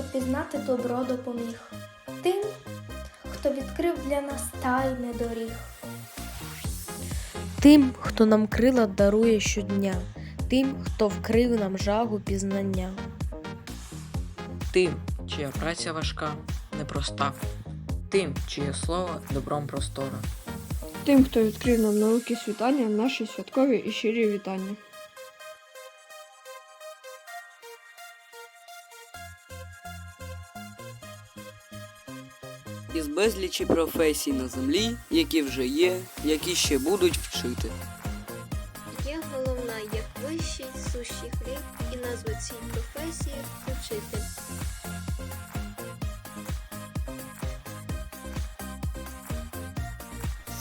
пізнати добро допоміг. Тим, хто відкрив для нас тайне доріг. Тим, хто нам крила дарує щодня, тим, хто вкрив нам жагу пізнання. Тим, чия праця важка, непроста, тим, чиє слово добром простора. Тим, хто відкрив нам науки світання, наші святкові і щирі вітання. Із безлічі професій на землі, які вже є, які ще будуть вчити. Є головна, як вищий сущий хліб, і назва цій професії учитель.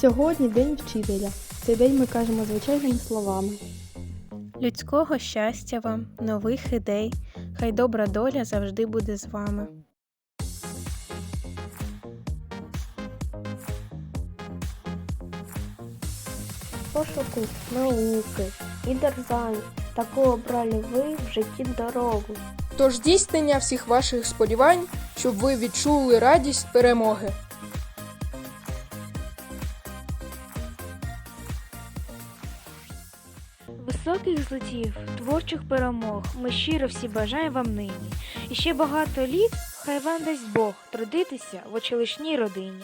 Сьогодні день вчителя. Цей день ми кажемо звичайними словами. Людського щастя вам, нових ідей, хай добра доля завжди буде з вами. Пошуку науки і дерзань. Таку обрали ви в житті дорогу. Тож здійснення всіх ваших сподівань, щоб ви відчули радість перемоги. Високих злетів, творчих перемог ми щиро всі бажаємо вам нині. І ще багато літ хай вам дасть Бог трудитися в очелишній родині.